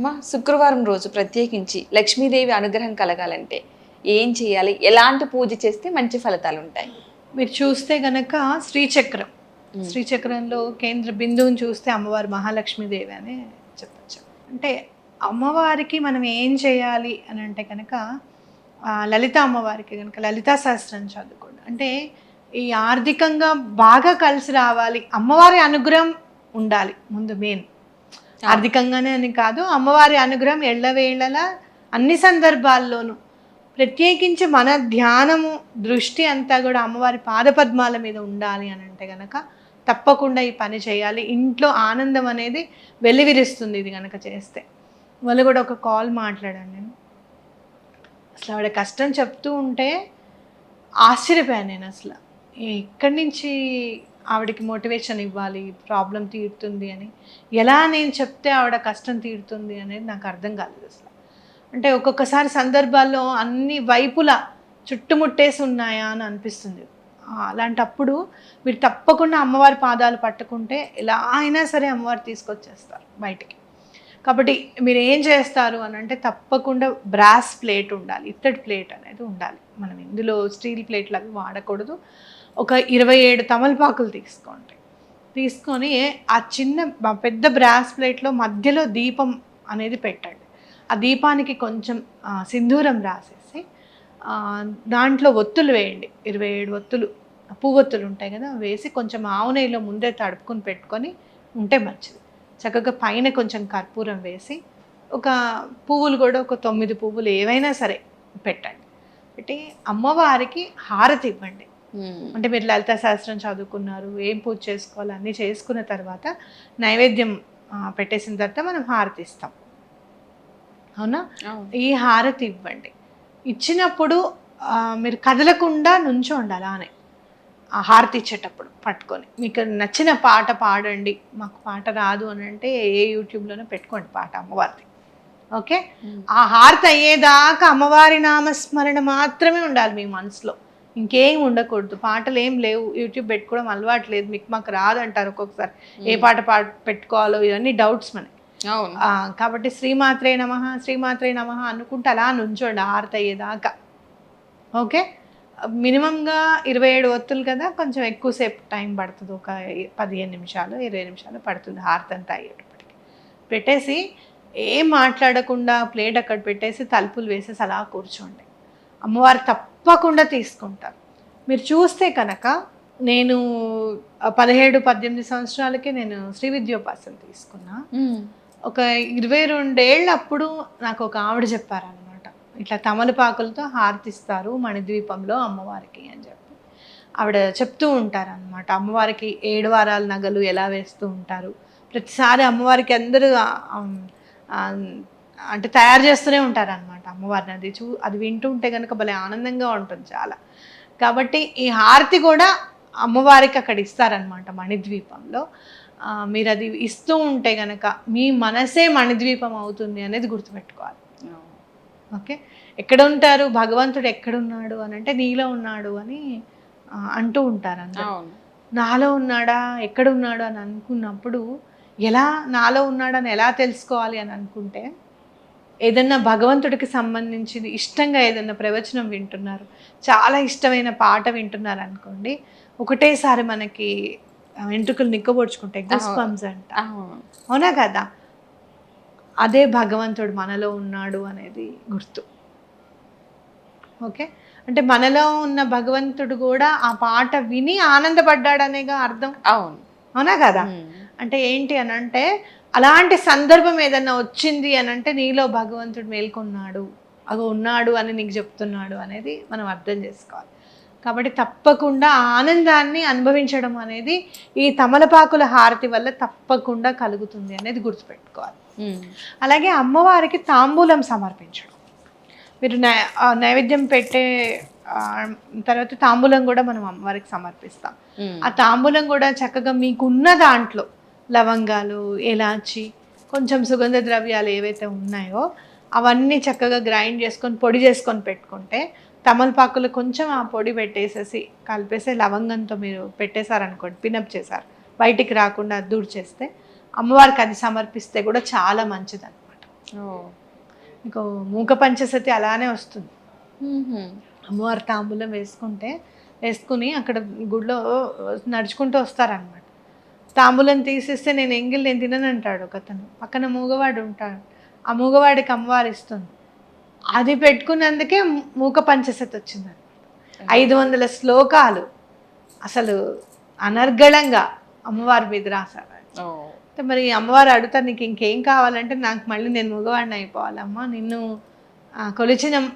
అమ్మా శుక్రవారం రోజు ప్రత్యేకించి లక్ష్మీదేవి అనుగ్రహం కలగాలంటే ఏం చేయాలి? ఎలాంటి పూజ చేస్తే మంచి ఫలితాలు ఉంటాయి మీరు చూస్తే గనక శ్రీచక్రం. శ్రీచక్రంలో కేంద్ర బిందువుని చూస్తే అమ్మవారు మహాలక్ష్మీదేవి అని చెప్పచ్చు. అంటే అమ్మవారికి మనం ఏం చేయాలి అని అంటే కనుక లలిత అమ్మవారికి కనుక లలితా శాస్త్రం చదువుకోండి. అంటే ఈ ఆర్థికంగా బాగా కలిసి రావాలి అమ్మవారి అనుగ్రహం ఉండాలి ముందు మెయిన్ ఆర్థికంగానే అని కాదు అమ్మవారి అనుగ్రహం ఎళ్ళవేళలా అన్ని సందర్భాల్లోనూ. ప్రత్యేకించి మన ధ్యానము దృష్టి అంతా కూడా అమ్మవారి పాదపద్మాల మీద ఉండాలి అని అంటే గనక తప్పకుండా ఈ పని చేయాలి. ఇంట్లో ఆనందం అనేది వెలివిరుస్తుంది ఇది కనుక చేస్తే. వాళ్ళు కూడా ఒక కాల్ మాట్లాడాను నేను అసలు ఆవిడ కష్టం చెప్తూ ఉంటే ఆశ్చర్యపోయాను నేను అసలు. ఎక్కడి నుంచి ఆవిడకి మోటివేషన్ ఇవ్వాలి ప్రాబ్లం తీరుతుంది అని. ఎలా నేను చెప్తే ఆవిడ కష్టం తీరుతుంది అనేది నాకు అర్థం కాలేదు అసలు. అంటే ఒక్కొక్కసారి సందర్భాల్లో అన్ని వైపులా చుట్టుముట్టేసి ఉన్నాయా అని అనిపిస్తుంది. అలాంటప్పుడు మీరు తప్పకుండా అమ్మవారి పాదాలు పట్టుకుంటే ఎలా అయినా సరే అమ్మవారు తీసుకొచ్చేస్తారు బయటికి. కాబట్టి మీరు ఏం చేస్తారు అని అంటే తప్పకుండా బ్రాస్ ప్లేట్ ఉండాలి ఇత్తడి ప్లేట్ అనేది ఉండాలి. మనం ఇందులో స్టీల్ ప్లేట్లు అవి వాడకూడదు. ఒక ఇరవై ఏడు తమలపాకులు తీసుకోండి. తీసుకొని ఆ చిన్న పెద్ద బ్రాస్ ప్లేట్లో మధ్యలో దీపం అనేది పెట్టండి. ఆ దీపానికి కొంచెం సింధూరం రాసేసి దాంట్లో ఒత్తులు వేయండి. ఇరవై ఏడు ఒత్తులు పువ్వొత్తులు ఉంటాయి కదా వేసి కొంచెం ఆవు నెయ్యిలో ముందే తడుపుకొని పెట్టుకొని ఉంటే మంచిది. చక్కగా పైన కొంచెం కర్పూరం వేసి ఒక పువ్వులు కూడా ఒక తొమ్మిది పువ్వులు ఏవైనా సరే పెట్టండి. పెట్టి అమ్మవారికి హారతి ఇవ్వండి. అంటే మీరు లలిత శాస్త్రం చదువుకున్నారు ఏం పూజ చేసుకోవాలి అన్నీ చేసుకున్న తర్వాత నైవేద్యం పెట్టేసిన తర్వాత మనం హారతి ఇస్తాం. అవునా. ఈ హారతి ఇవ్వండి. ఇచ్చినప్పుడు మీరు కదలకుండా నుంచోండి అలానే ఆ హారతి ఇచ్చేటప్పుడు పట్టుకొని. మీకు నచ్చిన పాట పాడండి. మాకు పాట రాదు అని అంటే ఏ యూట్యూబ్లోనే పెట్టుకోండి పాట అమ్మవారిది. ఓకే? మ్మ్. ఆ హారతి అయ్యేదాకా అమ్మవారి నామస్మరణ మాత్రమే ఉండాలి మీ మనసులో. ఇంకేం ఉండకూడదు. పాటలు ఏం లేవు. యూట్యూబ్ పెట్టుకోవడం అలవాటు లేదు మీకు మాకు రాదు అంటారు ఒక్కొక్కసారి. ఏ పాట పాట పెట్టుకోవాలో ఇవన్నీ డౌట్స్ మనకి. కాబట్టి శ్రీమాత్రే నమ శ్రీమాత్రే నమ అనుకుంటే అలా నుంచోండి హారతి అయ్యేదాకా ఓకే? మినిమంగా ఇరవై ఏడు ఒత్తులు కదా కొంచెం ఎక్కువసేపు టైం పడుతుంది. ఒక పదిహేను నిమిషాలు ఇరవై నిమిషాలు పడుతుంది హారతి అంతా అయ్యేటప్పటికి పెట్టేసి ఏం మాట్లాడకుండా ప్లేట్ అక్కడ పెట్టేసి తలుపులు వేసేసి అలా కూర్చోండి. అమ్మవారు తప్పకుండా తీసుకుంటారు. మీరు చూస్తే కనుక నేను పదిహేడు పద్దెనిమిది సంవత్సరాలకే నేను శ్రీ విద్యోపాసన తీసుకున్నా. ఒక ఇరవై రెండేళ్ళు అప్పుడు నాకు ఒక ఆవిడ చెప్పారనమాట ఇట్లా తమలపాకులతో హారతిస్తారు మణిద్వీపంలో అమ్మవారికి అని చెప్పి. ఆవిడ చెప్తూ ఉంటారనమాట అమ్మవారికి ఏడు వారాల నగలు ఎలా వేస్తూ ఉంటారు? ప్రతిసారి అమ్మవారికి అందరూ అంటే తయారు చేస్తూనే ఉంటారనమాట అమ్మవారిని. అది చూ అది వింటూ ఉంటే కనుక భలే ఆనందంగా ఉంటుంది చాలా. కాబట్టి ఈ హారతి కూడా అమ్మవారికి అక్కడ ఇస్తారనమాట మణిద్వీపంలో. మీరు అది ఇస్తూ ఉంటే గనక మీ మనసే మణిద్వీపం అవుతుంది అనేది గుర్తుపెట్టుకోవాలి. ఓకే? ఎక్కడ ఉంటారు? భగవంతుడు ఎక్కడున్నాడు అని అంటే నీలో ఉన్నాడు అని అంటూ ఉంటారు అందరూ అవును. నాలో ఉన్నాడా? ఎక్కడ ఉన్నాడు అని అనుకున్నప్పుడు ఎలా నాలో ఉన్నాడని ఎలా తెలుసుకోవాలి అని అనుకుంటే ఏదన్నా భగవంతుడికి సంబంధించింది ఇష్టంగా ఏదన్నా ప్రవచనం వింటున్నారు చాలా ఇష్టమైన పాట వింటున్నారు అనుకోండి ఒకటేసారి మనకి వెంట్రుకలు నిక్కబొడుచుకుంటాయి గూస్ అంట. అవును కదా? అదే భగవంతుడు మనలో ఉన్నాడు అనేది గుర్తు. ఓకే? అంటే మనలో ఉన్న భగవంతుడు కూడా ఆ పాట విని ఆనందపడ్డాడనేగా అర్థం. అవును. అవునా కదా. అంటే ఏంటి అని అంటే అలాంటి సందర్భం ఏదన్నా వచ్చింది అని అంటే నీలో భగవంతుడు మేల్కొన్నాడు. అగో ఉన్నాడు అని నీకు చెప్తున్నాడు అనేది మనం అర్థం చేసుకోవాలి. కాబట్టి తప్పకుండా ఆనందాన్ని అనుభవించడం అనేది ఈ తమలపాకుల హారతి వల్ల తప్పకుండా కలుగుతుంది అనేది గుర్తుపెట్టుకోవాలి. అలాగే అమ్మవారికి తాంబూలం సమర్పించడం. మీరు నైవేద్యం పెట్టే తర్వాత తాంబూలం కూడా మనం అమ్మవారికి సమర్పిస్తాం. ఆ తాంబూలం కూడా చక్కగా మీకున్న దాంట్లో లవంగాలు ఎలాచి కొంచెం సుగంధ ద్రవ్యాలు ఏవైతే ఉన్నాయో అవన్నీ చక్కగా గ్రైండ్ చేసుకొని పొడి చేసుకొని పెట్టుకుంటే తమలపాకులు కొంచెం ఆ పొడి పెట్టేసేసి కలిపేసి లవంగంతో మీరు పెట్టేశారనుకోండి పినప్ చేశారు. బయటికి రాకుండా దూర్ చేస్తే అమ్మవారికి అది సమర్పిస్తే కూడా చాలా మంచిది అనమాట మీకు మూక పంచసతి అలానే వస్తుంది. అమ్మవారి తాంబూలం వేసుకుంటే వేసుకుని అక్కడ గుడిలో నడుచుకుంటూ వస్తారనమాట తాంబూలం తీసేస్తే నేను ఎంగిల్ నేను తినను అంటాడు ఒక అతను పక్కన మూగవాడు ఉంటాడు. ఆ మూగవాడికి అమ్మవారు ఇస్తుంది అది పెట్టుకున్నందుకే మూక పంచసతి వచ్చింది. ఐదు వందల శ్లోకాలు. అసలు అనర్గళంగా అమ్మవారి మీద రాశారు. మరి అమ్మవారు అడుగుతారు నీకు ఇంకేం కావాలంటే నాకు మళ్ళీ నేను మగవాడిని అయిపోవాలమ్మా. నిన్ను కొలిచిన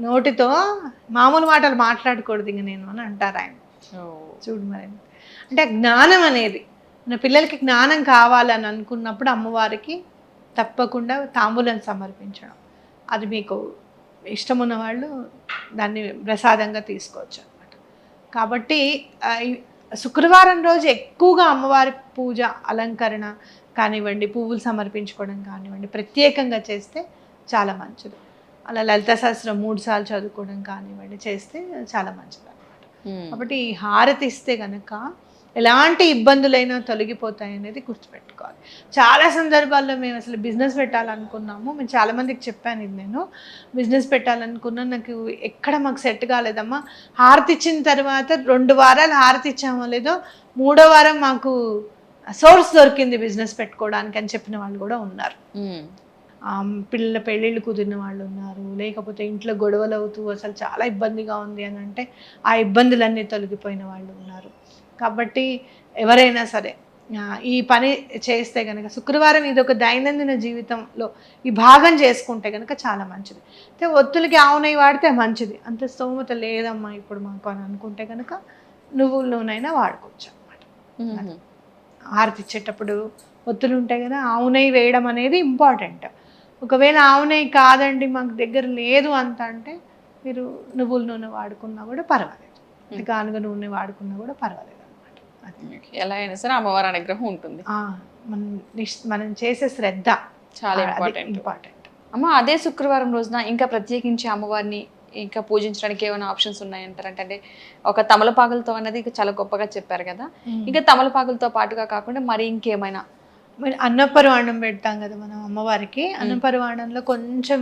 నోటితో మామూలు మాటలు మాట్లాడకూడదు ఇంక నేను అని అంటారు ఆయన. చూడు మరి. అంటే జ్ఞానం అనేది మన పిల్లలకి జ్ఞానం కావాలని అనుకున్నప్పుడు అమ్మవారికి తప్పకుండా తాంబూలం సమర్పించడం. అది మీకు ఇష్టం ఉన్న వాళ్ళు దాన్ని ప్రసాదంగా తీసుకోవచ్చు అనమాట కాబట్టి శుక్రవారం రోజు ఎక్కువగా అమ్మవారి పూజ అలంకరణ కానివ్వండి పువ్వులు సమర్పించుకోవడం కానివ్వండి ప్రత్యేకంగా చేస్తే చాలా మంచిది. అలా లలిత శాస్త్రం మూడు సార్లు చదువుకోవడం కానివ్వండి చేస్తే చాలా మంచిది అనమాట. కాబట్టి హారతి ఇస్తే కనుక ఎలాంటి ఇబ్బందులైనా తొలగిపోతాయి అనేది గుర్తుపెట్టుకోవాలి. చాలా సందర్భాల్లో మేము అసలు బిజినెస్ పెట్టాలనుకున్నాము. మేము చాలా మందికి చెప్పాను ఇది నేను. బిజినెస్ పెట్టాలనుకున్నా నాకు ఎక్కడ మాకు సెట్ కాలేదమ్మా. హారతి ఇచ్చిన తర్వాత రెండు వారాలు హారతి ఇచ్చామో లేదో మూడో వారం మాకు సోర్స్ దొరికింది బిజినెస్ పెట్టుకోవడానికి అని చెప్పిన వాళ్ళు కూడా ఉన్నారు. పిల్లల పెళ్ళిళ్ళు కుదిరిన వాళ్ళు ఉన్నారు. లేకపోతే ఇంట్లో గొడవలు అవుతూ అసలు చాలా ఇబ్బందిగా ఉంది అని అంటే ఆ ఇబ్బందులన్నీ తొలగిపోయిన వాళ్ళు ఉన్నారు. కాబట్టి ఎవరైనా సరే ఈ పని చేస్తే కనుక శుక్రవారం ఇది ఒక దైనందిన జీవితంలో ఈ భాగం చేసుకుంటే కనుక చాలా మంచిది. అయితే ఒత్తులకి ఆవు నెయ్యి వాడితే మంచిది. అంత స్తోమత లేదమ్మా ఇప్పుడు మాకు అని అనుకుంటే కనుక నువ్వుల నూనెైనా వాడుకోవచ్చు అనమాట. హారతి ఇచ్చేటప్పుడు ఒత్తులు ఉంటాయి కదా ఆవు నెయ్యి వేయడం అనేది ఇంపార్టెంట్. ఒకవేళ ఆవు నెయ్యి కాదండి మాకు దగ్గర లేదు అంత అంటే మీరు నువ్వుల నూనె వాడుకున్నా కూడా పర్వాలేదు. ఇది గానుగ నూనె వాడుకున్నా కూడా పర్వాలేదు. ఎలా అయినా సరే అమ్మవారి అనుగ్రహం ఉంటుంది. ఆ, మనం మనం చేసే శ్రద్ధ. చాలా ఇంపార్టెంట్ ఇంపార్టెంట్ అమ్మ అదే శుక్రవారం రోజున ఇంకా ప్రత్యేకించి అమ్మవారిని ఇంకా పూజించడానికి ఏమైనా ఆప్షన్స్ ఉన్నాయంటారంటే అంటే ఒక తమలపాకులతో అన్నది ఇంకా చాలా గొప్పగా చెప్పారు కదా. ఇంకా తమలపాకులతో పాటుగా కాకుండా మరి ఇంకేమైనా? అన్నపరవాణం పెడతాం కదా మనం అమ్మవారికి. అన్నపరవాణంలో కొంచెం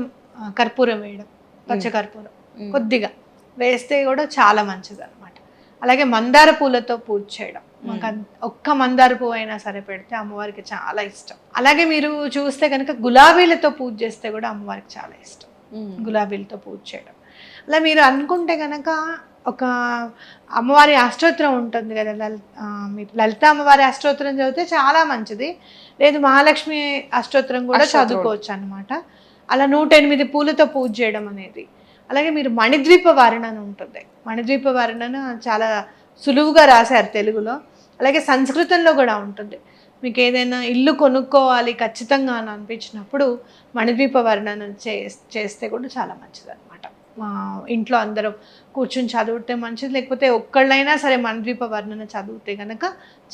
కర్పూరం వేయడం పచ్చ కర్పూరం. కొద్దిగా వేస్తే కూడా చాలా మంచిది అనమాట అలాగే మందార పూలతో పూజ చేయడం. మాకు ఒక్క మందార పువ్వు అయినా సరే పెడితే అమ్మవారికి చాలా ఇష్టం. అలాగే మీరు చూస్తే కనుక గులాబీలతో పూజ చేస్తే కూడా అమ్మవారికి చాలా ఇష్టం. గులాబీలతో పూజ చేయడం. అలా మీరు అనుకుంటే కనుక ఒక అమ్మవారి అష్టోత్తరం ఉంటుంది కదా లలిత అమ్మవారి అష్టోత్తరం చదివితే చాలా మంచిది. లేదు మహాలక్ష్మి అష్టోత్తరం కూడా. చదువుకోవచ్చు అనమాట అలా నూట ఎనిమిది పూలతో పూజ చేయడం అనేది. అలాగే మీరు మణిద్వీప వర్ణ అని ఉంటుంది. మణిద్వీప వర్ణన చాలా సులువుగా రాశారు తెలుగులో. అలాగే సంస్కృతంలో కూడా ఉంటుంది. మీకు ఏదైనా ఇల్లు కొనుక్కోవాలి ఖచ్చితంగా అని అనిపించినప్పుడు మణిద్వీప వర్ణన చే చేస్తే కూడా చాలా మంచిది అనమాట మా ఇంట్లో అందరం కూర్చుని చదివితే మంచిది లేకపోతే ఒక్కళ్ళైనా సరే మణిద్వీప వర్ణన చదివితే కనుక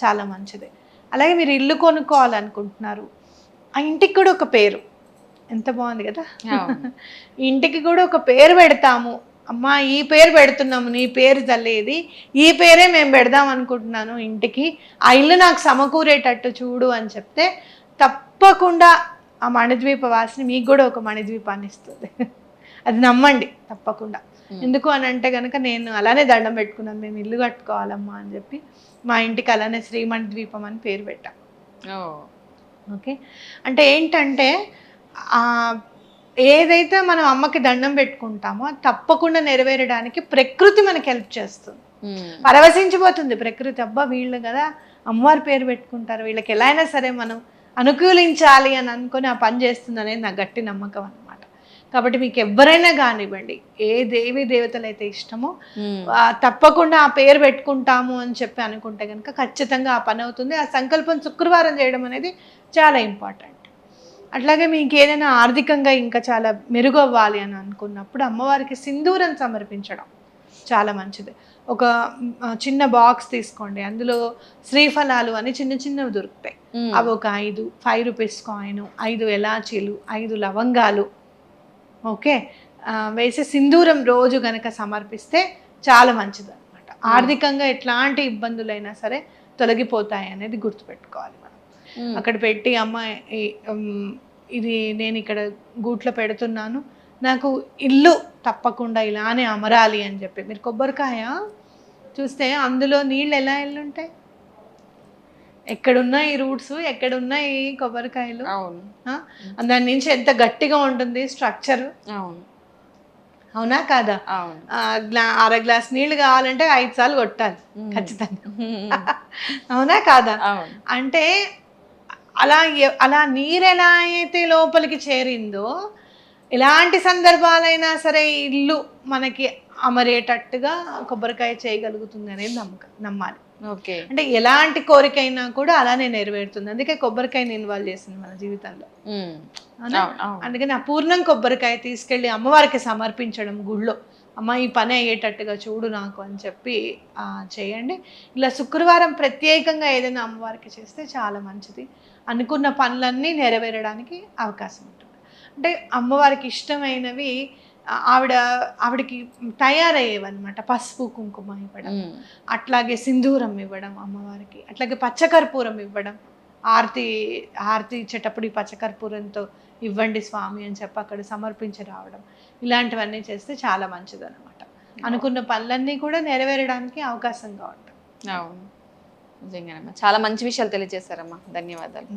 చాలా మంచిది. అలాగే మీరు ఇల్లు కొనుక్కోవాలనుకుంటున్నారు. ఆ ఇంటికి కూడా ఒక పేరు. ఎంత బాగుంది కదా? ఇంటికి కూడా ఒక పేరు పెడతాము. అమ్మా ఈ పేరు పెడుతున్నాము నీ పేరు తల్లేది ఈ పేరే మేము పెడదాం అనుకుంటున్నాను ఇంటికి. ఆ ఇల్లు నాకు సమకూరేటట్టు చూడు అని చెప్తే తప్పకుండా ఆ మణిద్వీప వాసిని మీకు కూడా ఒక మణిద్వీపాన్ని ఇస్తుంది. అది నమ్మండి తప్పకుండా. ఎందుకు అని అంటే కనుక నేను అలానే దండం పెట్టుకున్నాను మేము ఇల్లు కట్టుకోవాలమ్మా అని చెప్పి మా ఇంటికి అలానే శ్రీమణి ద్వీపం అని పేరు పెట్టాం. ఓకే? అంటే ఏంటంటే ఏదైతే మనం అమ్మకి దండం పెట్టుకుంటామో తప్పకుండా నెరవేరడానికి ప్రకృతి మనకి హెల్ప్ చేస్తుంది. మ్మ్. పరవశించిపోతుంది ప్రకృతి. అబ్బా వీళ్ళు కదా అమ్మవారి పేరు పెట్టుకుంటారు. వీళ్ళకి ఎలా అయినా సరే మనం అనుకూలించాలి అని అనుకొని ఆ పని చేస్తుంది అనేది నా గట్టి నమ్మకం అనమాట కాబట్టి మీకు ఎవరైనా కానివ్వండి ఏ దేవి దేవతలు అయితే ఇష్టమో. ఆ, తప్పకుండా ఆ పేరు పెట్టుకుంటాము అని చెప్పి అనుకుంటే కనుక ఖచ్చితంగా ఆ పని అవుతుంది. ఆ సంకల్పం శుక్రవారం చేయడం అనేది చాలా ఇంపార్టెంట్ అట్లాగే మీకు ఏదైనా ఆర్థికంగా ఇంకా చాలా మెరుగు అవ్వాలి అని అనుకున్నప్పుడు అమ్మవారికి సింధూరం సమర్పించడం చాలా మంచిది. ఒక చిన్న బాక్స్ తీసుకోండి. అందులో శ్రీఫలాలు అని చిన్న చిన్నవి దొరుకుతాయి. అవి ఒక ఐదు ఫైవ్ రూపీస్ కాయిన్ ఐదు ఎలాచీలు ఐదు లవంగాలు ఓకే? వేసి సింధూరం రోజు గనక సమర్పిస్తే చాలా మంచిది అనమాట ఆర్థికంగా ఎట్లాంటి ఇబ్బందులైనా సరే తొలగిపోతాయి అనేది గుర్తుపెట్టుకోవాలి. అక్కడ పెట్టి అమ్మ ఇది నేను ఇక్కడ గూట్లో పెడుతున్నాను. నాకు ఇల్లు తప్పకుండా ఇలానే అమరాలి అని చెప్పి. మీరు కొబ్బరికాయ చూస్తే అందులో నీళ్ళు ఎలా ఉంటాయి ఎక్కడున్నాయి రూట్స్? ఎక్కడున్నాయి కొబ్బరికాయలు? అవును? దాని నుంచి ఎంత గట్టిగా ఉంటుంది స్ట్రక్చర్? అవును. అవునా కాదా? అర గ్లాస్ నీళ్ళు కావాలంటే ఐదు సార్లు కొట్టాలి. ఖచ్చితంగా. అవునా కాదా? అంటే అలా అలా నీరు ఎలా అయితే లోపలికి చేరిందో ఎలాంటి సందర్భాలైనా సరే ఇల్లు మనకి అమరేటట్టుగా కొబ్బరికాయ చేయగలుగుతుంది అనేది నమ్మకం నమ్మాలి. ఓకే. అంటే ఎలాంటి కోరికైనా కూడా అలానే నెరవేరుతుంది. అందుకే కొబ్బరికాయని ఇన్వాల్వ్ చేసింది మన జీవితంలో. అందుకని ఆ పూర్ణం కొబ్బరికాయ తీసుకెళ్ళి అమ్మవారికి సమర్పించడం గుళ్ళో అమ్మ ఈ పని అయ్యేటట్టుగా చూడు నాకు అని చెప్పి ఆ, చేయండి. ఇలా శుక్రవారం ప్రత్యేకంగా ఏదైనా అమ్మవారికి చేస్తే చాలా మంచిది. అనుకున్న పనులన్నీ నెరవేరడానికి అవకాశం ఉంటుంది. అంటే అమ్మవారికి ఇష్టమైనవి ఆవిడ ఆవిడకి తయారయ్యేవన్నమాట. పసుపు కుంకుమ ఇవ్వడం. అట్లాగే సింధూరం ఇవ్వడం అమ్మవారికి అట్లాగే పచ్చకర్పూరం ఇవ్వడం. ఆరతి ఆరతి ఇచ్చేటప్పుడు ఈ పచ్చకర్పూరంతో ఇవ్వండి స్వామి అని చెప్పి అక్కడ సమర్పించి రావడం ఇలాంటివన్నీ చేస్తే చాలా మంచిది అనమాట అనుకున్న పనులన్నీ కూడా నెరవేరడానికి అవకాశంగా ఉంటుంది. అవును. నిజంగానమ్మా. చాలా మంచి విషయాలు తెలియజేశారమ్మా. ధన్యవాదాలు.